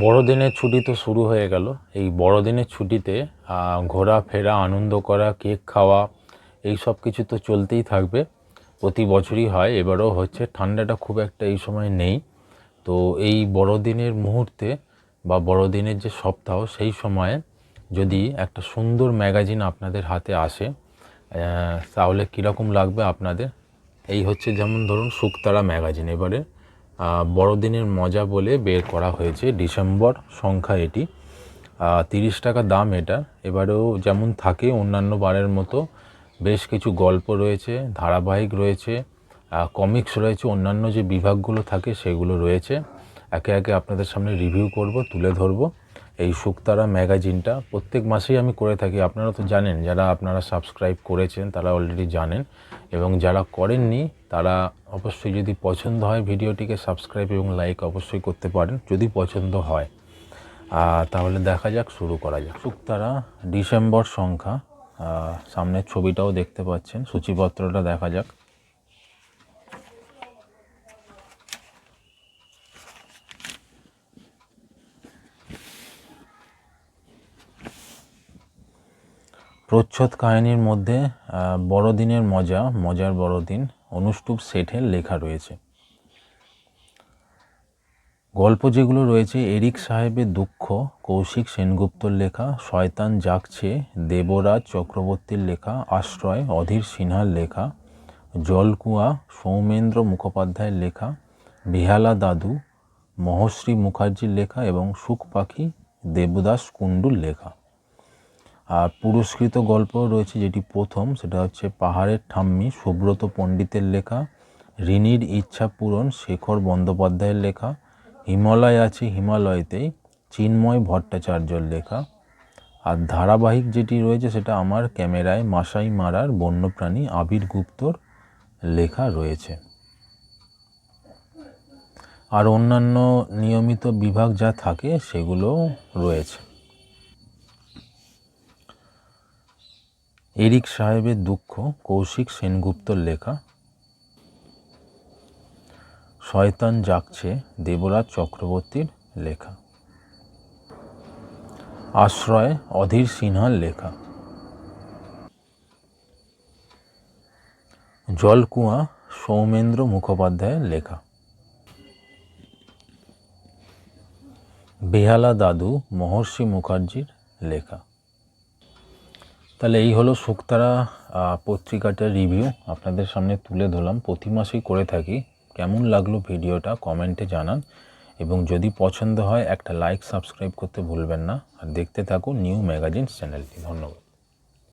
বড়দিনের ছুটি তো শুরু হয়ে গেল। এই বড়দিনের ছুটিতে ঘোরাফেরা আনন্দ করা, কেক খাওয়া, এই সব কিছু তো চলতেই থাকবে। প্রতি বছরই হয়, এবারও হচ্ছে, ঠান্ডাটা খুব একটা এই সময় নেই। তো এই বড়দিনের মুহূর্তে বা বড়দিনের যে সপ্তাহ, সেই সময়ে যদি একটা সুন্দর ম্যাগাজিন আপনাদের হাতে আসে তাহলে কীরকম লাগবে আপনাদের? এই হচ্ছে যেমন ধরুন, শুকতারা ম্যাগাজিন এবারে। বড়দিনের মজা বলে বের করা হয়েছে। ডিসেম্বর সংখ্যা এটি। তিরিশ টাকা দাম এটা। এবারেও যেমন থাকে অন্যান্য বারের মতো বেশ কিছু গল্প রয়েছে, ধারাবাহিক রয়েছে কমিক্স রয়েছে, অন্যান্য যে বিভাগগুলো থাকে সেগুলো রয়েছে। একে একে আপনাদের সামনে রিভিউ করব, তুলে ধরবো। এই শুকতারা ম্যাগাজিনটা প্রত্যেক মাসেই আমি করে থাকি। আপনারা তো জানেন, যারা আপনারা সাবস্ক্রাইব করেছেন, তারা অলরেডি জানেন। এবং যারা করেননি, তারা অবশ্যই যদি পছন্দ হয় ভিডিওটিকে সাবস্ক্রাইব এবং লাইক অবশ্যই করতে পারেন, যদি পছন্দ হয়। তাহলে দেখা যাক, শুরু করা যাক। শুকতারা ডিসেম্বর সংখ্যা সামনের ছবিটাও দেখতে পাচ্ছেন। সূচিপত্রটা দেখা যাক। প্রচ্ছদ কাহিনীর মধ্যে বড়দিনের মজা, মজার বড়দিন, অনুষ্টুপ শেঠের লেখা রয়েছে। গল্প যেগুলো রয়েছে, এরিক সাহেবের দুঃখ, কৌশিক সেনগুপ্তর লেখা, শয়তান জাগছে, দেবরাজ চক্রবর্তীর লেখা, আশ্রয় অধীর সিনহার লেখা, জলকুয়া সৌমেন্দ্র মুখোপাধ্যায়ের লেখা, বিহালা দাদু মহশ্রী মুখার্জির লেখা এবং সুখ পাখি দেবদাস কুণ্ডুর লেখা। আর পুরস্কৃত গল্প রয়েছে যেটি প্রথম, সেটা হচ্ছে পাহাড়ের ঠাম্মি সুব্রত পণ্ডিতের লেখা ঋণীর ইচ্ছা পূরণ শেখর বন্দ্যোপাধ্যায়ের লেখা, হিমালয় আছে হিমালয়তেই চিন্ময় ভট্টাচার্যর লেখা। আর ধারাবাহিক যেটি রয়েছে সেটা আমার ক্যামেরায় মাসাই মারার বন্যপ্রাণী আবির গুপ্তর লেখা রয়েছে। আর অন্যান্য নিয়মিত বিভাগ যা থাকে সেগুলো রয়েছে। এরিক সাহেবের দুঃখ, কৌশিক সেনগুপ্তর লেখা। শয়তান জাগছে দেবরাজ চক্রবর্তীর লেখা। আশ্রয় অধীর সিনহার লেখা। জলকুয়া সৌমেন্দ্র মুখোপাধ্যায়ের লেখা। বেহালা দাদু মহর্ষি মুখার্জির লেখা। তাহলে এই হলো শুক্তারা পত্রিকাটার রিভিউ আপনাদের সামনে তুলে ধরলাম। প্রতি মাসেই করে থাকি। কেমন লাগল ভিডিওটা কমেন্টে জানান। এবং যদি পছন্দ হয়, একটা লাইক সাবস্ক্রাইব করতে ভুলবেন না। আর দেখতে থাকুন নিউ ম্যাগাজিন চ্যানেলটি ধন্যবাদ।